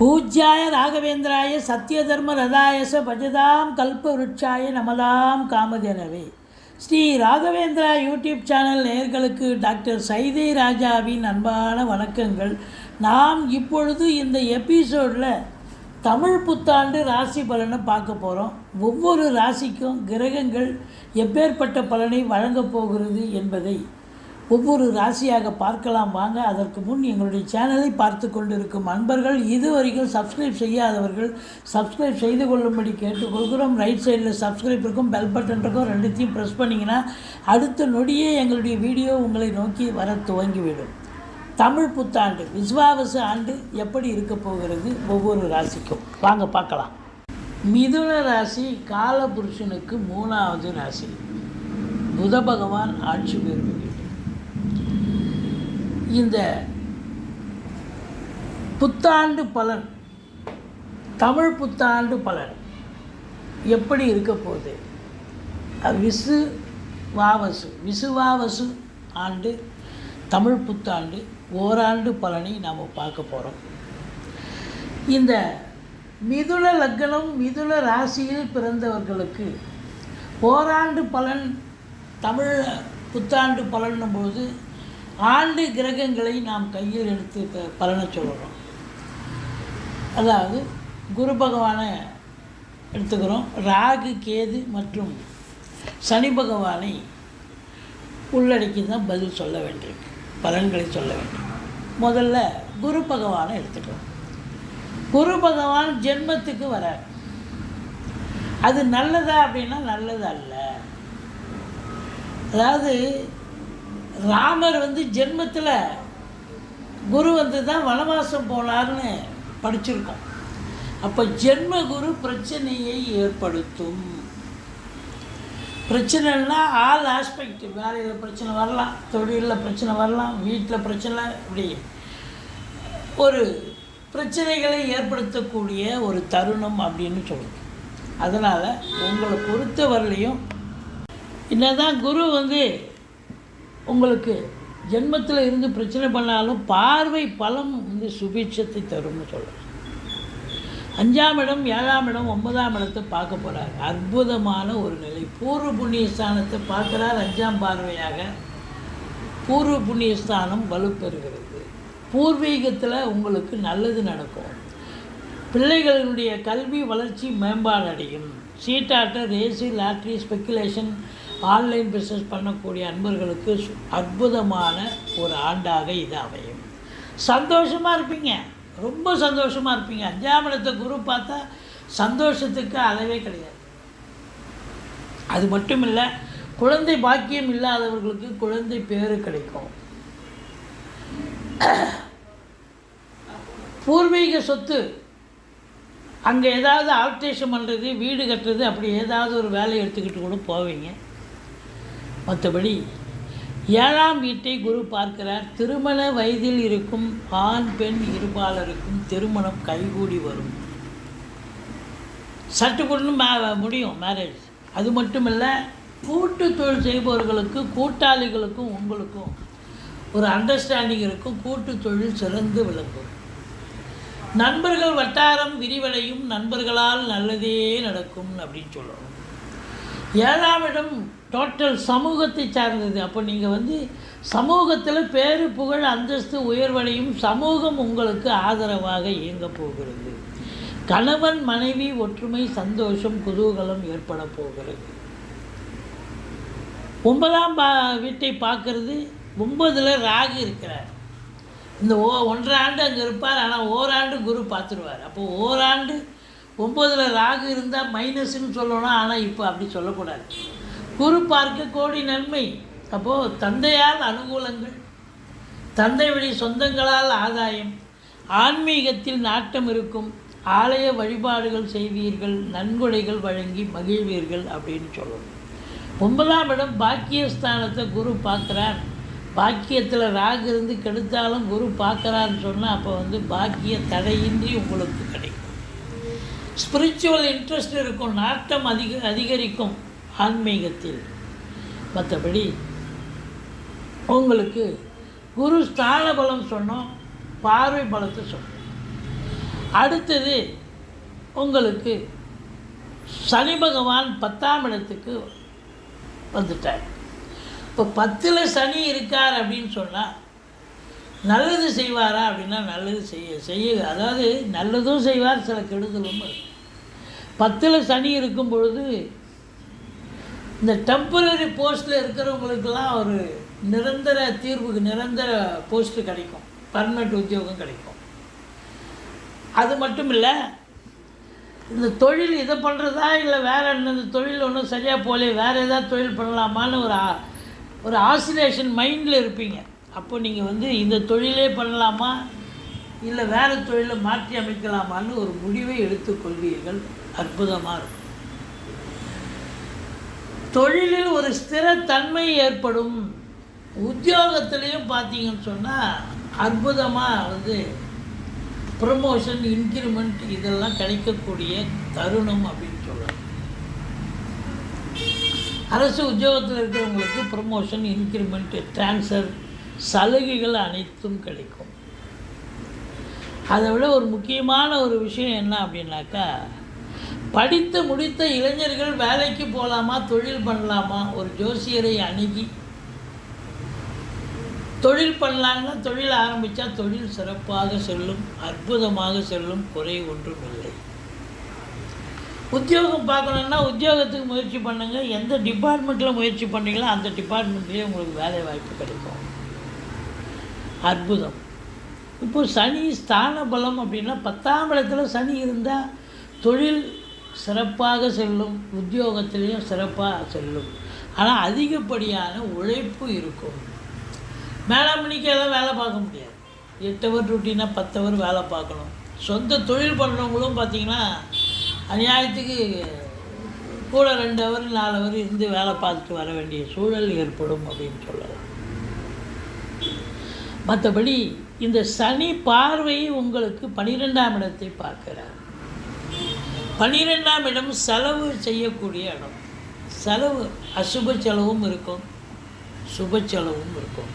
பூஜ்யாய ராகவேந்திராய சத்யதர்ம ரதாயச பஜதாம் கல்பவருட்சாய நமதாம் காமதேனவே. ஸ்ரீ ராகவேந்திரா யூடியூப் சேனல் நேயர்களுக்கு டாக்டர் சைதை ராஜாவின் அன்பான வணக்கங்கள். நாம் இப்பொழுது இந்த எபிசோடில் தமிழ் புத்தாண்டு ராசி பலனை பார்க்க போகிறோம் ஒவ்வொரு ராசிக்கும் கிரகங்கள் எப்பேற்பட்ட பலனை வழங்கப் போகிறது என்பதை ஒவ்வொரு ராசியாக பார்க்கலாம். வாங்க அதற்கு முன் எங்களுடைய சேனலை பார்த்து கொண்டிருக்கும் அன்பர்கள் இதுவரைக்கும் சப்ஸ்கிரைப் செய்யாதவர்கள் சப்ஸ்கிரைப் செய்து கொள்ளும்படி கேட்டுக்கொள்கிறோம். ரைட் சைடில் சப்ஸ்கிரைப் இருக்கும் பெல் பட்டன் இருக்கும் ரெண்டுத்தையும் ப்ரெஸ் பண்ணிங்கன்னா அடுத்த நொடியே எங்களுடைய வீடியோ உங்களை நோக்கி வர துவங்கிவிடும். தமிழ் புத்தாண்டு விஸ்வாவச ஆண்டு எப்படி இருக்க போகிறது ஒவ்வொரு ராசிக்கும்? வாங்க பார்க்கலாம். மிதுன ராசி காலபுருஷனுக்கு மூணாவது ராசி. புத பகவான் ஆட்சி பெறும் இந்த புத்தாண்டு பலன் தமிழ் புத்தாண்டு பலன் எப்படி இருக்க போகுது? விசு வாவசு விசுவாவசு ஆண்டு தமிழ் புத்தாண்டு ஓராண்டு பலனை நாம் பார்க்க போகிறோம் இந்த மிதுன லக்னம் மிதுன ராசியில் பிறந்தவர்களுக்கு ஓராண்டு பலன் தமிழ் புத்தாண்டு பலன்னும் போது ஆண்டு கிரகங்களை நாம் கையில் எடுத்து பலனை சொல்கிறோம் அதாவது குரு பகவானை எடுத்துக்கிறோம். ராகு கேது மற்றும் சனி பகவானை உள்ளடக்கி தான் பதில் சொல்ல வேண்டியிருக்கு. பலன்களை சொல்ல வேண்டும். முதல்ல குரு பகவானை எடுத்துக்கிறோம். குரு பகவான் ஜென்மத்துக்கு வரார். அது நல்லதா அப்படின்னா நல்லது அல்ல அதாவது ராமர் வந்து ஜென்மத்தில் குரு வந்து தான் வனவாசம் போனார்னு படிச்சிருக்கோம் அப்போ ஜென்ம குரு பிரச்சனையை ஏற்படுத்தும். பிரச்சனைன்னா ஆல் ஆஸ்பெக்ட் வேலையில் பிரச்சனை வரலாம். தொழிலில் பிரச்சனை வரலாம் வீட்டில் பிரச்சனை இப்படி. ஒரு பிரச்சனைகளை ஏற்படுத்தக்கூடிய ஒரு தருணம் அப்படின்னு சொல்லுவோம் அதனால் உங்களை பொறுத்தவரையிலையும் என்னதான் குரு வந்து உங்களுக்கு ஜென்மத்தில் இருந்து பிரச்சனை பண்ணாலும் பார்வை பலம் வந்து சுபிட்சத்தை தரும்னு சொல்கிறேன் அஞ்சாம் இடம் ஏழாம் இடம் ஒன்பதாம் இடத்தை பார்க்க போகிறார் அற்புதமான ஒரு நிலை. பூர்வ புண்ணிய ஸ்தானத்தை பார்க்குறார் அஞ்சாம் பார்வையாக. பூர்வ புண்ணிய ஸ்தானம் வலுப்பெறுகிறது. பூர்வீகத்தில் உங்களுக்கு நல்லது நடக்கும். பிள்ளைகளினுடைய கல்வி வளர்ச்சி மேம்பாடு அடையும். சீட்டாட்ட race lottery speculation online business பண்ணக்கூடிய அன்பர்களுக்கு அற்புதமான ஒரு ஆண்டாக இது அமையும். சந்தோஷமாக இருப்பீங்க. ரொம்ப சந்தோஷமாக இருப்பீங்க. அஞ்சாம் இடத்த குரு பார்த்தா சந்தோஷத்துக்கு அளவே கிடையாது. அது மட்டும் இல்லை குழந்தை பாக்கியம் இல்லாதவர்களுக்கு குழந்தை பேரு கிடைக்கும். பூர்வீக சொத்து அங்கே ஏதாவது ஆல்ட்ரேஷன் பண்ணுறது வீடு கட்டுறது அப்படி ஏதாவது ஒரு வேலையை எடுத்துக்கிட்டு கூட போவீங்க. மற்றபடி ஏழாம் வீட்டை குரு பார்க்கிறார். திருமண வயதில் இருக்கும் ஆண் பெண் இருபாலருக்கும் திருமணம் கைகூடி வரும். சட்டுக்குன்னு மே முடியும் மேரேஜ் அது மட்டும் இல்லை கூட்டு தொழில் செய்பவர்களுக்கு கூட்டாளிகளுக்கும் உங்களுக்கும் ஒரு அண்டர்ஸ்டாண்டிங் இருக்கும். கூட்டு தொழில் சிறந்து விளங்கும். நண்பர்கள் வட்டாரம் விரிவடையும். நண்பர்களால் நல்லதே நடக்கும் அப்படின்னு சொல்லணும். ஏழாம் இடம் டோட்டல் சமூகத்தை சார்ந்தது. அப்போ நீங்கள் வந்து சமூகத்தில் பேரு புகழ் அந்தஸ்து உயர்வடையும் சமூகம் உங்களுக்கு ஆதரவாக இயங்க போகிறது. கணவன் மனைவி ஒற்றுமை சந்தோஷம் குதூகலம் ஏற்பட போகிறது. ஒன்பதாம் பா வீட்டை பார்க்கறது. ஒன்பதில் ராகு இருக்கிறார். இந்த ஓ ஒன்றரை ஆண்டு அங்கே இருப்பார் ஆனால் ஓராண்டு குரு பார்த்துருவார். அப்போ ஓராண்டு ஒம்பதில் ராகு இருந்தால் மைனஸ்ன்னு சொல்லணும் ஆனால் இப்போ அப்படி சொல்லக்கூடாது. குரு பார்க்க கோடி நன்மை. அப்போது தந்தையால் அனுகூலங்கள் தந்தை வழி சொந்தங்களால் ஆதாயம் ஆன்மீகத்தில் நாட்டம் இருக்கும் ஆலய வழிபாடுகள் செய்வீர்கள் நன்கொடைகள் வழங்கி மகிழ்வீர்கள் அப்படின்னு சொல்லணும். ஒன்பதாம் இடம் பாக்கியஸ்தானத்தை குரு பார்க்குறார். பாக்கியத்தில் ராகு இருந்து கெடுத்தாலும் குரு பார்க்குறான்னு சொன்னால் அப்போ வந்து பாக்கிய தடையின்றி உங்களுக்கு கிடைக்கும். ஸ்பிரிச்சுவல் இன்ட்ரெஸ்ட் இருக்கும் நாட்டம் அதிக அதிகரிக்கும். ஆன்மீகத்தில். மற்றபடி உங்களுக்கு குரு ஸ்தான பலம் சொன்னோம் பார்வை பலத்தை சொன்னோம். அடுத்தது உங்களுக்கு சனி பகவான் பத்தாம் இடத்துக்கு வந்துட்டார். இப்போ பத்தில் சனி இருக்கார் அப்படின்னு சொன்னால் நல்லது செய்வாரா அப்படின்னா நல்லது செய்ய செய்ய அதாவது நல்லதும் செய்வார் சில கெடுதலும் பத்தில் சனி இருக்கும் பொழுது இந்த டெம்பரரி போஸ்ட்டில் இருக்கிறவங்களுக்கெல்லாம் ஒரு நிரந்தர தீர்வுக்கு நிரந்தர போஸ்ட்டு கிடைக்கும். பர்மனெண்ட் உத்தியோகம் கிடைக்கும். அது மட்டும் இல்லை இந்த தொழில் இதை பண்ணுறதா இல்லை வேறு என்ன இந்த தொழில் ஒன்றும் சரியாக போகல வேறு ஏதாவது தொழில் பண்ணலாமான்னு ஒரு ஒரு ஆசிலேஷன் மைண்டில் இருப்பீங்க. அப்போ நீங்கள் வந்து இந்த தொழிலே பண்ணலாமா இல்லை வேறு தொழிலை மாற்றி அமைக்கலாமான்னு ஒரு முடிவை எடுத்துக்கொள்வீர்கள். அற்புதமாக இருக்கும். தொழிலில் ஒரு ஸ்திரத்தன்மை ஏற்படும். உத்தியோகத்திலையும் பார்த்தீங்கன்னு சொன்னால் அற்புதமாக வந்து ப்ரமோஷன் இன்க்ரிமெண்ட் இதெல்லாம் கிடைக்கக்கூடிய தருணம் அப்படின்னு சொல்லலாம் அரசு உத்தியோகத்தில் இருக்கிறவங்களுக்கு ப்ரமோஷன் இன்க்ரிமெண்ட் ட்ரான்ஸ்ஃபர் சலுகைகள் அனைத்தும் கிடைக்கும். அதை விட ஒரு முக்கியமான ஒரு விஷயம் என்ன அப்படின்னாக்கா படித்து முடித்த இளைஞர்கள் வேலைக்கு போகலாமா தொழில் பண்ணலாமா? ஒரு ஜோசியரை அணுகி. தொழில் பண்ணலாங்கன்னா தொழில் ஆரம்பித்தா தொழில் சிறப்பாக செல்லும் அற்புதமாக செல்லும் குறை ஒன்றும் இல்லை. உத்தியோகம் பார்க்கணுன்னா உத்தியோகத்துக்கு முயற்சி பண்ணுங்கள் எந்த டிபார்ட்மெண்ட்டில் முயற்சி பண்ணீங்களோ அந்த டிபார்ட்மெண்ட்லேயே உங்களுக்கு வேலை வாய்ப்பு கிடைக்கும். அற்புதம். இப்போ சனி ஸ்தான பலம் அப்படின்னா பத்தாம் இடத்துல சனி இருந்தால் தொழில் சிறப்பாக செல்லும் உத்தியோகத்திலையும் சிறப்பாக செல்லும். ஆனால் அதிகப்படியான உழைப்பு இருக்கும். மேலாமணிக்கெல்லாம் வேலை பார்க்க முடியாது. எட்டு அவர் ரொட்டீனாக பத்து அவர் வேலை பார்க்கணும். சொந்த தொழில் பண்ணுறவங்களும் பார்த்தீங்கன்னா அநியாயத்துக்கு கூட ரெண்டு அவர் நாலு அவர் இருந்து வேலை பார்த்துட்டு வர வேண்டிய சூழல் ஏற்படும் அப்படின்னு சொல்லலாம். மற்றபடி இந்த சனி பார்வை உங்களுக்கு பனிரெண்டாம் இடத்தை பார்க்கிறார். பன்னிரெண்டாம் இடம் செலவு செய்யக்கூடிய இடம். செலவு அசுப செலவும் இருக்கும். சுப செலவும் இருக்கும்.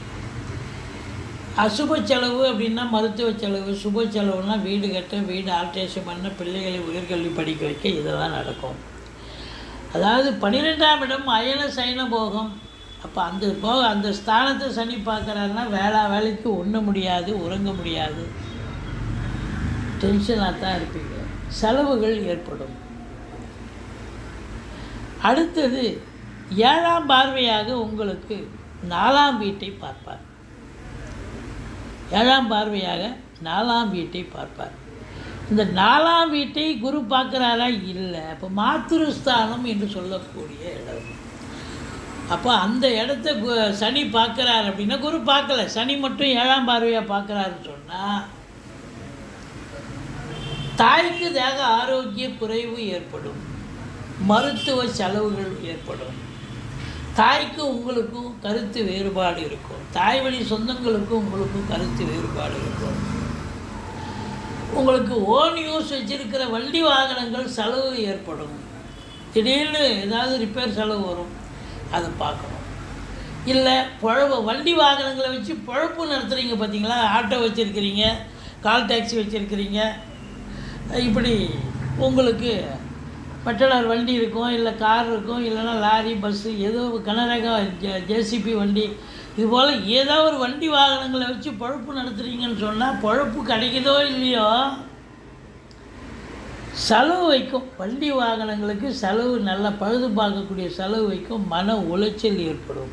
அசுப செலவு அப்படின்னா மருத்துவ செலவு சுப செலவுனா வீடு கட்ட வீடு ஆல்ட்ரேஷன் பண்ண பிள்ளைகளை உயர்கல்வி படிக்க வைக்க இதெல்லாம் நடக்கும். அதாவது பன்னிரெண்டாம் இடம் அயல சைன போகம். அப்போ அந்த போக அந்த ஸ்தானத்தை சனி பார்க்குறாருன்னா வேளா வேலைக்கு உண்ண முடியாது உறங்க முடியாது. டென்ஷனாக தான் இருப்பீங்க. செலவுகள் ஏற்படும். அடுத்தது ஏழாம் பார்வையாக உங்களுக்கு நாலாம் வீட்டை பார்ப்பார். ஏழாம் பார்வையாக நாலாம் வீட்டை பார்ப்பார். இந்த நாலாம் வீட்டை குரு பார்க்குறாரா? இல்லை. அப்போ மாத்திருஸ்தானம் என்று சொல்லக்கூடிய இடம். அப்போ அந்த இடத்த கு- சனி பார்க்குறாரு அப்படின்னா குரு பார்க்கல. சனி மட்டும் ஏழாம் பார்வையாக பார்க்குறாருன்னு சொன்னால் தாய்க்கு தேக ஆரோக்கிய குறைவு ஏற்படும். மருத்துவ செலவுகள் ஏற்படும். தாய்க்கு உங்களுக்கும் கருத்து வேறுபாடு இருக்கும். தாய் வழி சொந்தங்களுக்கும் உங்களுக்கும் கருத்து வேறுபாடு இருக்கும். உங்களுக்கு ஓன் யூஸ் வச்சிருக்கிற வண்டி வாகனங்கள் செலவு ஏற்படும். திடீர்னு ஏதாவது ரிப்பேர் செலவு வரும். அதை பார்க்கணும். இல்லை புழவு வண்டி வாகனங்களை வச்சு பொழப்பு நடத்துகிறீங்க பார்த்தீங்களா ஆட்டோ வச்சுருக்கிறீங்க கால் டாக்ஸி வச்சுருக்கிறீங்க இப்படி உங்களுக்கு பட்டலர் வண்டி இருக்கும் இல்லை கார் இருக்கும் இல்லைன்னா லாரி பஸ்ஸு ஏதோ கனரக ஜேசிபி வண்டி. இது போல் ஏதோ ஒரு வண்டி வாகனங்களை வச்சு பொழப்பு நடத்துகிறீங்கன்னு சொன்னால் பொழப்பு கிடைக்குதோ இல்லையோ? செலவு வைக்கும். வண்டி வாகனங்களுக்கு செலவு நல்லா பழுது பார்க்கக்கூடிய செலவு வைக்கும். மன உளைச்சல் ஏற்படும்.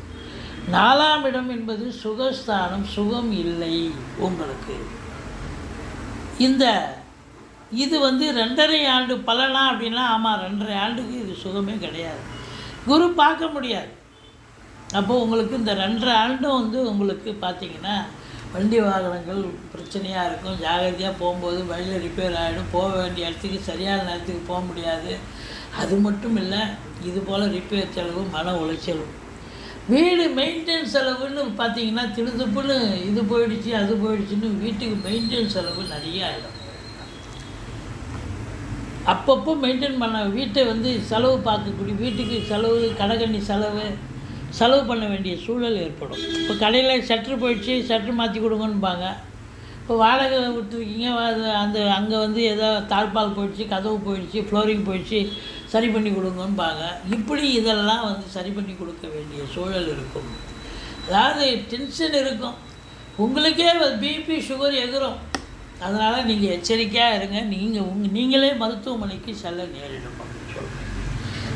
நாலாம் இடம் என்பது சுகஸ்தானம் சுகம் இல்லை உங்களுக்கு. இந்த இது வந்து ரெண்டரை ஆண்டு பலனா அப்படின்னா ஆமாம் ரெண்டரை ஆண்டுக்கு இது சுகமே கிடையாது. குரு பார்க்க முடியாது. அப்போது உங்களுக்கு இந்த ரெண்டரை ஆண்டும் வந்து உங்களுக்கு பார்த்தீங்கன்னா வண்டி வாகனங்கள் பிரச்சனையாக இருக்கும். ஜாகிரதையாக போகும்போது வழியில் ரிப்பேர் ஆகிடும் போக வேண்டிய இடத்துக்கு சரியான நேரத்துக்கு போக முடியாது. அது மட்டும் இல்லை இது போல் ரிப்பேர் செலவு மன உளைச்சலும். வீடு மெயின்டெனன்ஸ் செலவுன்னு பார்த்தீங்கன்னா திடுதுப்புன்னு இது போயிடுச்சு அது போயிடுச்சுன்னு வீட்டுக்கு மெயின்டெனன்ஸ் செலவு நிறைய ஆகிடும் அப்பப்போ மெயின்டைன் பண்ண வீட்டை வந்து செலவு பார்க்கக்கூடிய வீட்டுக்கு செலவு கடைக்கண்ணி செலவு செலவு பண்ண வேண்டிய சூழல் ஏற்படும். இப்போ கடையில் ஷட்ரு போயிடுச்சு ஷட்ரு மாற்றி கொடுங்கன்னுபாங்க இப்போ வாடகை விட்டுருக்கீங்க அது அந்த அங்கே வந்து ஏதோ தாழ்பால் போயிடுச்சு கதவு போயிடுச்சு ஃப்ளோரிங் போயிடுச்சு சரி பண்ணி கொடுங்கன்பாங்க. இப்படி இதெல்லாம் வந்து சரி பண்ணி கொடுக்க வேண்டிய சூழல் இருக்கும். அதாவது டென்ஷன் இருக்கும். உங்களுக்கே பிபி சுகர் எகிறோம். அதனால் நீங்கள் எச்சரிக்கையாக இருங்க. நீங்கள் உங் நீங்களே மருத்துவமனைக்கு செல்ல நேரிடும் அப்படின்னு சொல்கிறேன்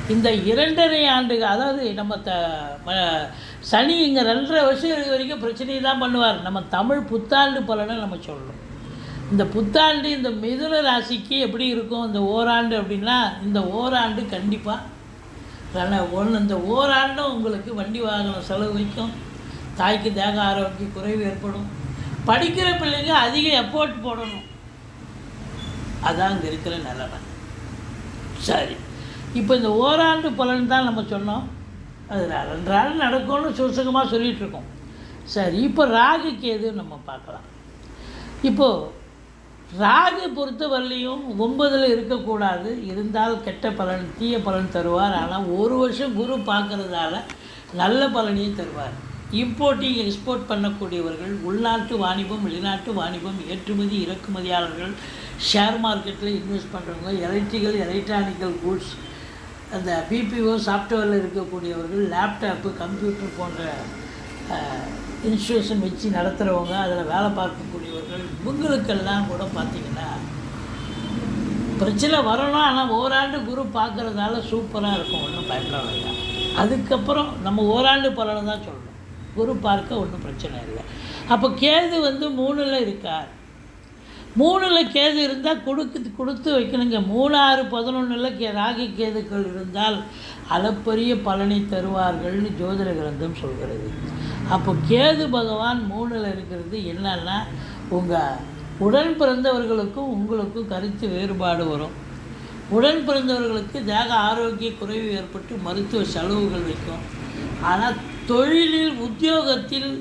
இந்த இரண்டரை ஆண்டு அதாவது நம்ம த ம- சனி இங்கே ரெண்டரை வருஷம் இருக்க வரைக்கும் பிரச்சனையை தான் பண்ணுவார். நம்ம தமிழ் புத்தாண்டு பலனை நம்ம சொல்லணும் இந்த புத்தாண்டு இந்த மிதுன ராசிக்கு எப்படி இருக்கும்? இந்த ஓராண்டு அப்படின்னா இந்த ஓராண்டு கண்டிப்பாக ஒன்று இந்த ஓராண்டும் உங்களுக்கு வண்டி வாகனம் செலவு வைக்கும் தாய்க்கு தேக ஆரோக்கிய குறைவு ஏற்படும். படிக்கிற பிள்ளைங்க அதிக எஃபோர்ட் போடணும். அதான் அங்கே இருக்கிற நிலைமை. சரி. இப்போ இந்த ஓராண்டு பலன் தான் நம்ம சொன்னோம். அது ரெ- நடக்கும்னு சுசகமாக சொல்லிகிட்டு இருக்கோம் சரி இப்போ ராகு கேது நம்ம பார்க்கலாம். இப்போது ராகு பொறுத்தவரையிலையும் ஒன்பதில் இருக்கக்கூடாது. இருந்தால் கெட்ட பலன் தீய பலன் தருவார். ஆனால் ஒரு வருஷம் குரு பார்க்குறதால நல்ல பலனையும் தருவார். இம்போர்ட்டிங் எக்ஸ்போர்ட் பண்ணக்கூடியவர்கள் உள்நாட்டு வாணிபம் வெளிநாட்டு வாணிபம் ஏற்றுமதி இறக்குமதியாளர்கள் ஷேர் மார்க்கெட்டில் இன்வெஸ்ட் பண்ணுறவங்க எலக்ட்ரிக்கல் எலக்ட்ரானிக்கல் கூட்ஸ் அந்த பிபிஓ சாஃப்ட்வேரில் இருக்கக்கூடியவர்கள் லேப்டாப்பு கம்ப்யூட்டர் போன்ற இன்ஸ்டியூஷன் வச்சு நடத்துகிறவங்க அதில் வேலை பார்க்கக்கூடியவர்கள் இவங்களுக்கெல்லாம் கூட பார்த்திங்கன்னா பிரச்சனை வரணும் ஆனால் ஓராண்டு குரு பார்க்குறதால சூப்பராக இருக்கும் ஒன்றும் பயப்பட வேண்டாம். அதுக்கப்புறம் நம்ம ஓராண்டு பலனை தான் சொல்லணும் குரு பார்க்க ஒன்றும் பிரச்சனை இல்லை. அப்போ கேது வந்து மூணில் இருக்கார். மூணில் கேது இருந்தால் கொடுக்கு கொடுத்து வைக்கணுங்க. மூணு ஆறு பதினொன்றில் கே ராகி கேதுக்கள் இருந்தால் அளப்பரிய பலனை தருவார்கள்னு ஜோதிட கிரந்தம் சொல்கிறது. அப்போ கேது பகவான் மூணில் இருக்கிறது என்னன்னா உங்கள் உடன் பிறந்தவர்களுக்கும் உங்களுக்கும் கருத்து வேறுபாடு வரும். உடன் பிறந்தவர்களுக்கு தேக ஆரோக்கிய குறைவு ஏற்பட்டு மருத்துவ செலவுகள் வைக்கும். ஆனால் தொழிலில் உத்தியோகத்தில்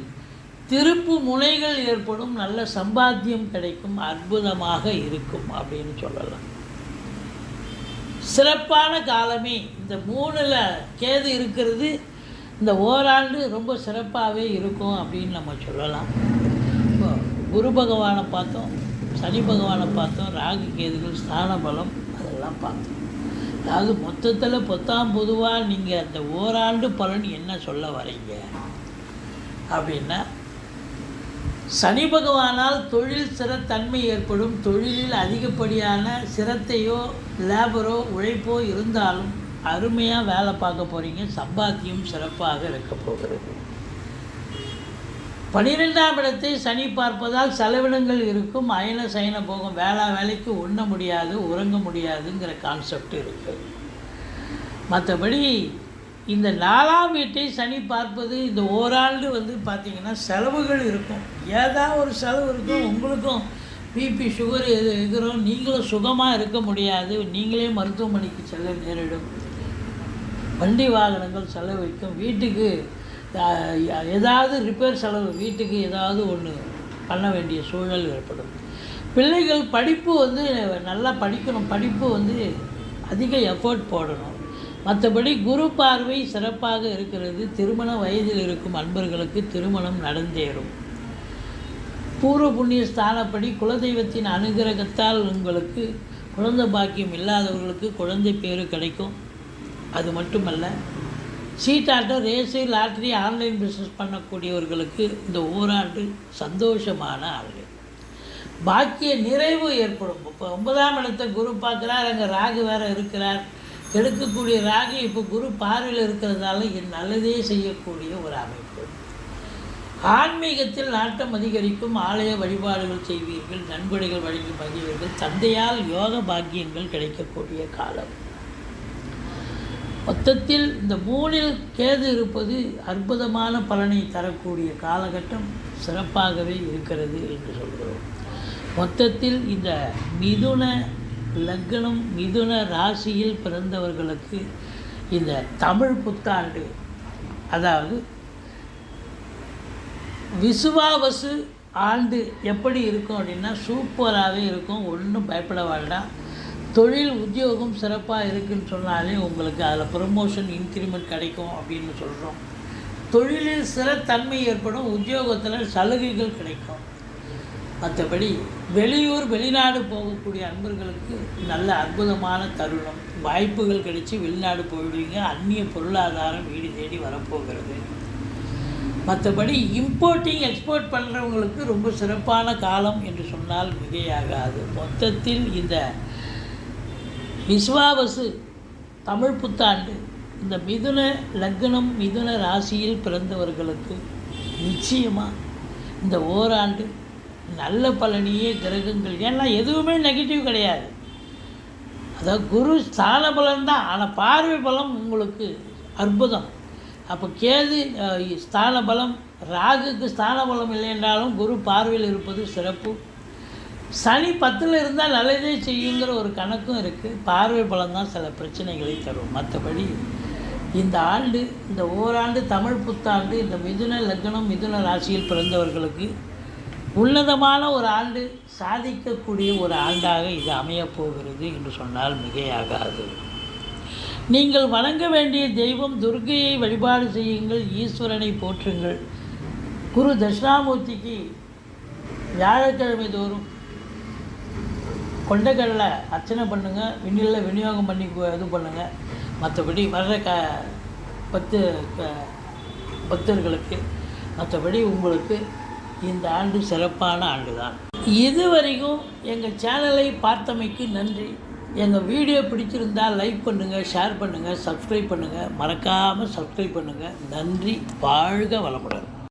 திருப்பு முனைகள் ஏற்படும் நல்ல சம்பாத்தியம் கிடைக்கும் அற்புதமாக இருக்கும் அப்படின்னு சொல்லலாம். சிறப்பான காலமே. இந்த மூணில் கேது இருக்கிறது இந்த ஓராண்டு ரொம்ப சிறப்பாகவே இருக்கும் அப்படின்னு நம்ம சொல்லலாம். இப்போ குரு பகவானை பார்த்தோம் சனி பகவானை பார்த்தோம் ராகு கேதுகள் ஸ்தான பலம் அதெல்லாம் பார்த்தோம். அதாவது மொத்தத்தில் பொத்தாம் பொதுவாக நீங்கள் அந்த ஓராண்டு பலன் என்ன சொல்ல வரீங்க? அப்படின்னா சனி பகவானால் தொழில் சிறத்தன்மை ஏற்படும். தொழிலில் அதிகப்படியான சிரத்தையோ லேபரோ உழைப்போ இருந்தாலும் அருமையாக வேலை பார்க்க போகிறீங்க சம்பாத்தியம் சிறப்பாக இருக்க போகிறது. பனிரெண்டாம் இடத்தை சனி பார்ப்பதால் செலவினங்கள் இருக்கும் அயன சயன போகும் வேளா வேலைக்கு உண்ண முடியாது உறங்க முடியாதுங்கிற கான்செப்ட் இருக்குது மற்றபடி இந்த நாலாம் வீட்டை சனி பார்ப்பது இந்த ஓராண்டு வந்து பார்த்திங்கன்னா செலவுகள் இருக்கும். ஏதாவது ஒரு செலவு இருக்கும் உங்களுக்கும் பிபி சுகர் எது இருக்கிறோம் நீங்களும் சுகமாக இருக்க முடியாது நீங்களே மருத்துவமனைக்கு செல்ல நேரிடும். வண்டி வாகனங்கள் செலவு வைக்கும் வீட்டுக்கு ஏதாவது ரிப்பேர் செலவு வீட்டுக்கு ஏதாவது ஒன்று பண்ண வேண்டிய சூழல் ஏற்படும். பிள்ளைகள் படிப்பு வந்து நல்லா படிக்கணும். படிப்பு வந்து அதிக எஃபோர்ட் போடணும். மற்றபடி குரு பார்வை சிறப்பாக இருக்கிறது. திருமண வயதில் இருக்கும் அன்பர்களுக்கு திருமணம் நடந்தேறும். பூர்வ புண்ணிய ஸ்தானப்படி குலதெய்வத்தின் அனுகிரகத்தால் உங்களுக்கு குழந்தை பாக்கியம் இல்லாதவர்களுக்கு குழந்தை பேரு கிடைக்கும். அது மட்டுமல்ல சீட்டாட்டம் ரேஸு லாட்ரி ஆன்லைன் பிஸ்னஸ் பண்ணக்கூடியவர்களுக்கு இந்த ஓராண்டு சந்தோஷமான ஆண்டு பாக்கிய நிறைவு ஏற்படும். இப்போ ஒன்பதாம் இடத்தை குரு பார்க்குறார் அங்கே ராகு வேறு இருக்கிறார். கெடுக்கக்கூடிய ராகு இப்போ குரு பார்வையில் இருக்கிறதால என் நல்லதே செய்யக்கூடிய ஒரு அமைப்பு. ஆன்மீகத்தில் நாட்டம் அதிகரிக்கும் ஆலய வழிபாடுகள் செய்வீர்கள் நன்கொடைகள் வழங்கி மகிழ்வீர்கள். தந்தையால் யோக பாக்கியங்கள் கிடைக்கக்கூடிய காலம். மொத்தத்தில் இந்த மூணில் கேது இருப்பது அற்புதமான பலனை தரக்கூடிய காலகட்டம் சிறப்பாகவே இருக்கிறது என்று சொல்கிறோம். மொத்தத்தில் இந்த மிதுன லக்னம் மிதுன ராசியில் பிறந்தவர்களுக்கு இந்த தமிழ் புத்தாண்டு அதாவது விசுவாவசு ஆண்டு எப்படி இருக்கும் அப்படின்னா சூப்பராகவே இருக்கும் ஒன்றும் பயப்பட வேண்டாம். தொழில் உத்தியோகம் சிறப்பாக இருக்குன்னு சொன்னாலே உங்களுக்கு அதில் ப்ரமோஷன் இன்க்ரிமெண்ட் கிடைக்கும் அப்படின்னு சொல்கிறோம் தொழிலில் சிறத்தன்மை ஏற்படும் உத்தியோகத்தில் சலுகைகள் கிடைக்கும். மற்றபடி வெளியூர் வெளிநாடு போகக்கூடிய அன்பர்களுக்கு நல்ல அற்புதமான தருணம். வாய்ப்புகள் கிடைச்சி வெளிநாடு போயிடுவீங்க அந்நிய பொருளாதாரம் வீடு தேடி வரப்போகிறது. மற்றபடி இம்போர்ட்டிங் எக்ஸ்போர்ட் பண்ணுறவங்களுக்கு ரொம்ப சிறப்பான காலம் என்று சொன்னால் மிகையாகாது. மொத்தத்தில் இந்த விஸ்வாவசு தமிழ் புத்தாண்டு. இந்த மிதுன லக்னம் மிதுன ராசியில் பிறந்தவர்களுக்கு நிச்சயமாக இந்த ஓராண்டு நல்ல பலனையே கிரகங்கள். ஏன்னா எதுவுமே நெகட்டிவ் கிடையாது. அதாவது குரு ஸ்தான பலன் தான் ஆனால் பார்வை பலம் உங்களுக்கு அற்புதம். அப்போ கேது ஸ்தான பலம் ராகுக்கு ஸ்தான பலம் இல்லை என்றாலும் குரு பார்வையில் இருப்பது சிறப்பு. சனி பத்தில் இருந்தால் நல்லதே செய்யுங்கிற ஒரு கணக்கும் இருக்குது பார்வை பலம் தான் சில பிரச்சனைகளை தரும். மற்றபடி இந்த ஆண்டு இந்த ஓராண்டு தமிழ் புத்தாண்டு இந்த மிதுன லக்னம் மிதுன ராசியில் பிறந்தவர்களுக்கு உன்னதமான ஒரு ஆண்டு சாதிக்கக்கூடிய ஒரு ஆண்டாக இது அமையப் போகிறது என்று சொன்னால் மிகையாகாது. நீங்கள் வணங்க வேண்டிய தெய்வம் துர்க்கையை வழிபாடு செய்யுங்கள் ஈஸ்வரனை போற்றுங்கள். குரு தட்சிணாமூர்த்திக்கு வியாழக்கிழமை தோறும் கொண்டைக்கடலை அர்ச்சனை பண்ணுங்கள் விண்ணில் விநியோகம் பண்ணி இது பண்ணுங்கள் மற்றபடி வர்ற க பத்து க- பக்தர்களுக்கு மற்றபடி உங்களுக்கு இந்த ஆண்டு சிறப்பான ஆண்டு தான் இதுவரைக்கும் எங்கள் சேனலை பார்த்தமைக்கு நன்றி. எங்கள் வீடியோ பிடிச்சிருந்தால் லைக் பண்ணுங்கள் ஷேர் பண்ணுங்கள் சப்ஸ்கிரைப் பண்ணுங்கள் மறக்காமல் சப்ஸ்கிரைப் பண்ணுங்கள் நன்றி வாழ்க வளமுடன்.